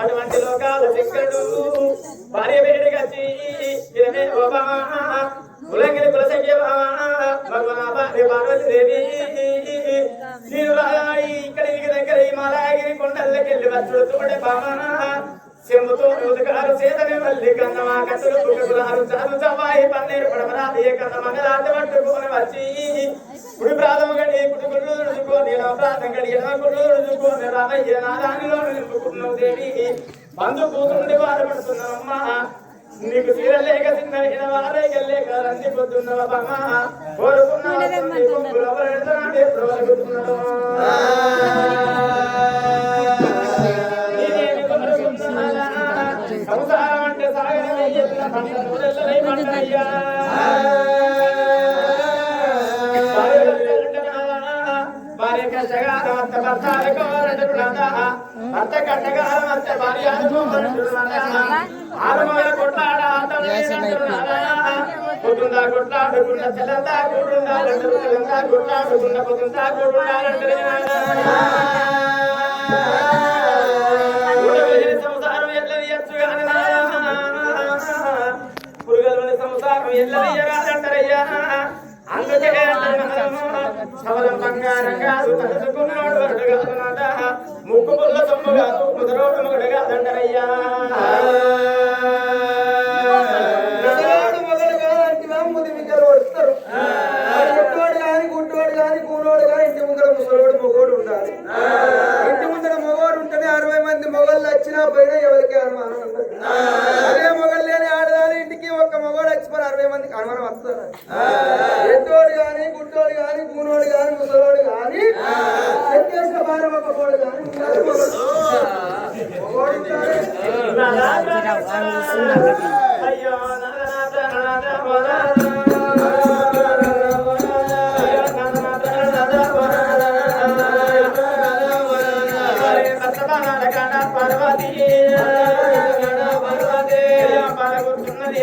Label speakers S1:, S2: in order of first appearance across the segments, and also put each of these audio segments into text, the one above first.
S1: అటువంటి లోకాల శంకరుడు భార్య వేడి కచ్చి ఇదమే ఓబా. భార్య పార్వతీదేవి నేను దగ్గర హిమాలయగిరి బామా చెంబుతో ఉదకారు చేతని మల్లి కన్నమా కత్తులు కుక్కకులారు చాలు చవాయి పన్నీరు పడమరా ఏ కన్న మంగళాట పట్టుకొని వచ్చి కుడి ప్రాధమ గడి కుడి గుళ్ళు రుజుకొని ప్రాధం గడి ఎడమ గుళ్ళు రుజుకొని రామయ్య నాదానిలో నిలుపుకున్నావు దేవి బంధు కూతుండి బాధపడుతున్నావమ్మా నీకు తీరలేక తిన్న వారే రంది పొద్దున్నవ కోరుకున్నావు కొట్లాడ పొద్దుందా కొట్లాడుకున్న చెల్లెందా కూడుండాలంటారు చెల్లెందా కొట్లాడుకున్న పొద్దుందా కూడుండాలంటారు సవరం బంగారం కాదు ముక్కు పుల్ల సొమ్ము కాదు ముదరోడు కాదంటారయ్యా
S2: కనుమరు వస్తారు ఎట్టోడు గాని గుడ్డోడు గాని కూనోడు గాని ముసలోడు గాని ఎక్కేసిన భార్య ఒక గాని
S1: అయ్యో నాద నాద నాద పార్వతీ పార్వతీ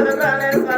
S1: కట్టుకోని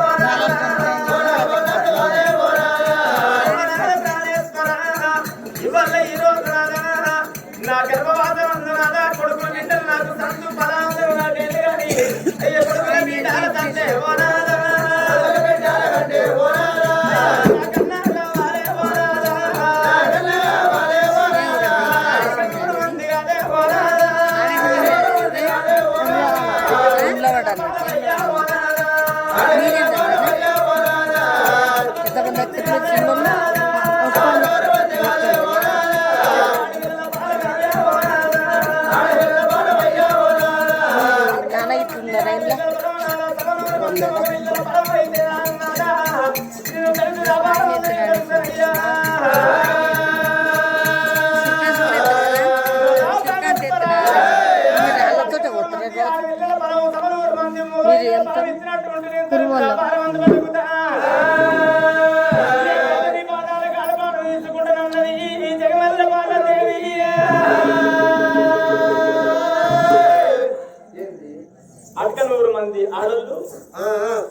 S1: ఆడళ్ళు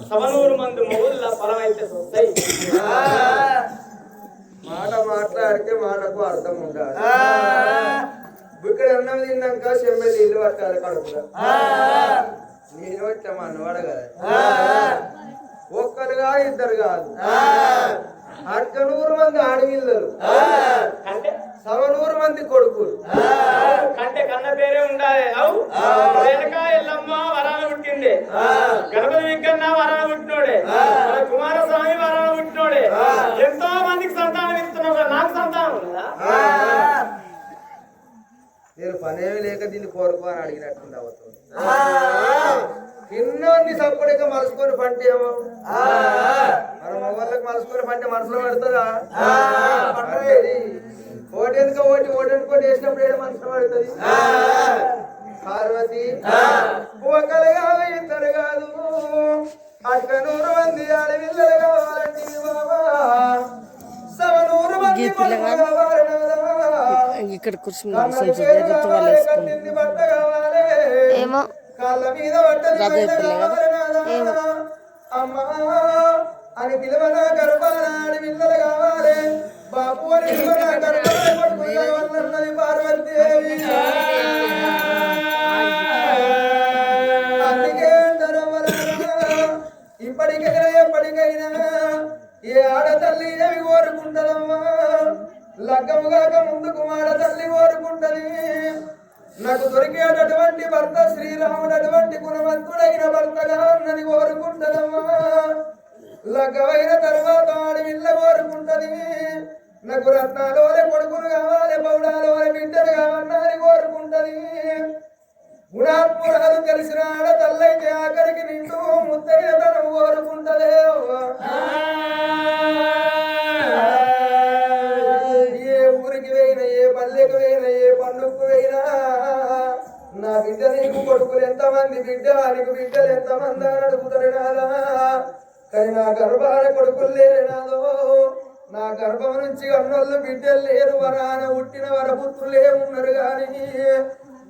S1: సవనూరు మంది మొగుళ్ళ ఫలమైతే వస్తాయి.
S2: మాట మాట్లాడితే మాటకు అర్థం ఉండాలి. ఇక్కడ అన్నం తిన్నాక చెమ్మె నీళ్ళు పట్టాలి కడుపులో. నేను వచ్చా మనవాడ కదా. ఒక్కరు కాదు ఇద్దరు కాదు. అక్కనూరు మంది ఆడపిల్లలు
S1: అంటే
S2: సవనూరు మంది కొడుకులు.
S1: కంటే కన్న పేరే ఉండాలి. అవు? రేణుక ఎల్లమ్మ వరాలు పుట్టింది గణపతి వెంకన్న వరాలు పుట్టినోడే. కుమారస్వామి వరాలు పుట్టినోడే. ఎంతో మందికి సంతానం ఇస్తున్నావు నాకు సంతానం ఉందా
S2: నేను పనేమి లేక దీన్ని కోరుకో అని అడిగినట్టుంది అవతుంది తిన్నోన్ని సప్పుడిగా మలుసుకొని పంట ఏమో మన మొగళ్ళకి మలుసుకొని పంట మనసులో పడుతుందా? ఓటి ఎందుక ఓటి? ఓటి అనుకోటి వేసినప్పుడు ఏదో మనసులో పడుతుంది. పార్వతి ఒకరు కాదు ఇద్దరు కాదు. అక్క నూరు మంది ఆడపిల్లలు కావాలండి బాబా. సవనూరు మంది.
S3: ఇక్కడ కూర్చుని
S2: కన్నడి పేరు కావాలి, కట్టింది బట్ట కావాలి.
S3: ఏమో. కదా?
S2: అమ్మా. అని పిలవన గర్భాలని పిల్లలు కావాలి. బాపు అని పిలవన గర్భాల కొడుకులు పార్వతీదేవి అందుకే ఇప్పటికైనా ఎప్పటికైనా ఏ ఆడతల్లి ఏమి కోరుకుంటదమ్మా లగ్గము కాక ముందుకు ఆడతల్లి కోరుకుంటది నాకు దొరికేటటువంటి భర్త శ్రీరాముడు అటువంటి గుణవంతుడైన భర్తగా ఉన్నది కోరుకుంటదమ్మా లగ్గమైన తర్వాత ఆడవిల్ల కోరుకుంటది. నాకు రత్నాలోనే కొడుకులు కావాలి పౌడాలోనే బిడ్డలు కావాలని కోరుకుంటది. గుణాత్మురాలు తెలిసిన ఆడ తల్లైతే ఆఖరికి నిండు ముత్తయ్యతనం కోరుకుంటదే. ఏ ఊరికి పోయినా ఏ పల్లెకు పోయినా ఏ పండుగకు పోయినా నా బిడ్డ నీకు కొడుకులు ఎంతమంది బిడ్డ నీకు బిడ్డలు ఎంతమంది అని అడుగుతారు కానీ నా గర్భాన కొడుకులు లేరు నాదో. నా గర్భం నుంచి అన్నోళ్ళు బిడ్డలు లేరు వరాన పుట్టిన వరపుత్రులే ఉన్నారు కానీ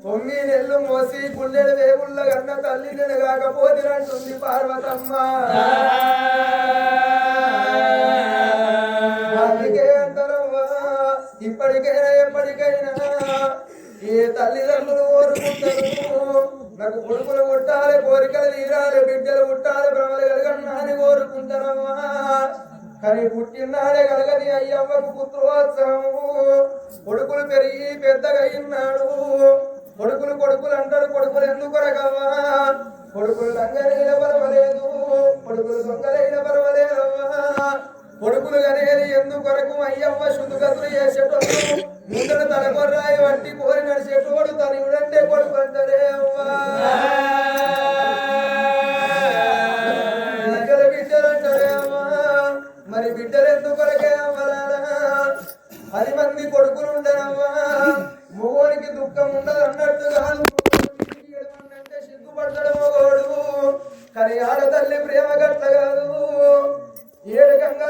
S2: తొమ్మిది నెలలు మోసి గుండెడు వేగుళ్ళ కన్న తల్లి నేను కాకపోతినట్టుంది పార్వతమ్మ. అందుకే అంటారవ్వా ఇప్పటికైనా ఎప్పటికైనా ఏ తల్లిదండ్రులు కోరుకుంటారు నాకు కొడుకులు పుట్టాలి కోరికలు తీరాలి బిడ్డలు పుట్టాలి భ్రమలు కలగన్నా అని కోరుకుంటారమ్మా కానీ పుట్టినాడే కలగని అయ్యవ్వకు పుత్రోత్సవము. కొడుకులు పెరిగి పెద్దగా అయినాడు. కొడుకులు కొడుకులు అంటారు కొడుకులు ఎందుకు కొరకవ్వా కొడుకులు దంగలైన పర్వలేదు కొడుకులు దొంగలైన పర్వాలేదవ్వా కొడుకులు కనేది ఎందుకు కొరకు? అయ్యవ్వ శుద్ధగతులు చేసి మరి బిడ్డలెందు కొరకే పది మంది కొడుకులు ఉండరవ్వా మొగోనికి దుఃఖం ఉండదు అన్నట్టుగా అంటే సిగ్గుపడతాడు మగోడు. కానీ ఆడతల్లి ప్రేమ గట్ల కాదు. ఏడు గంగా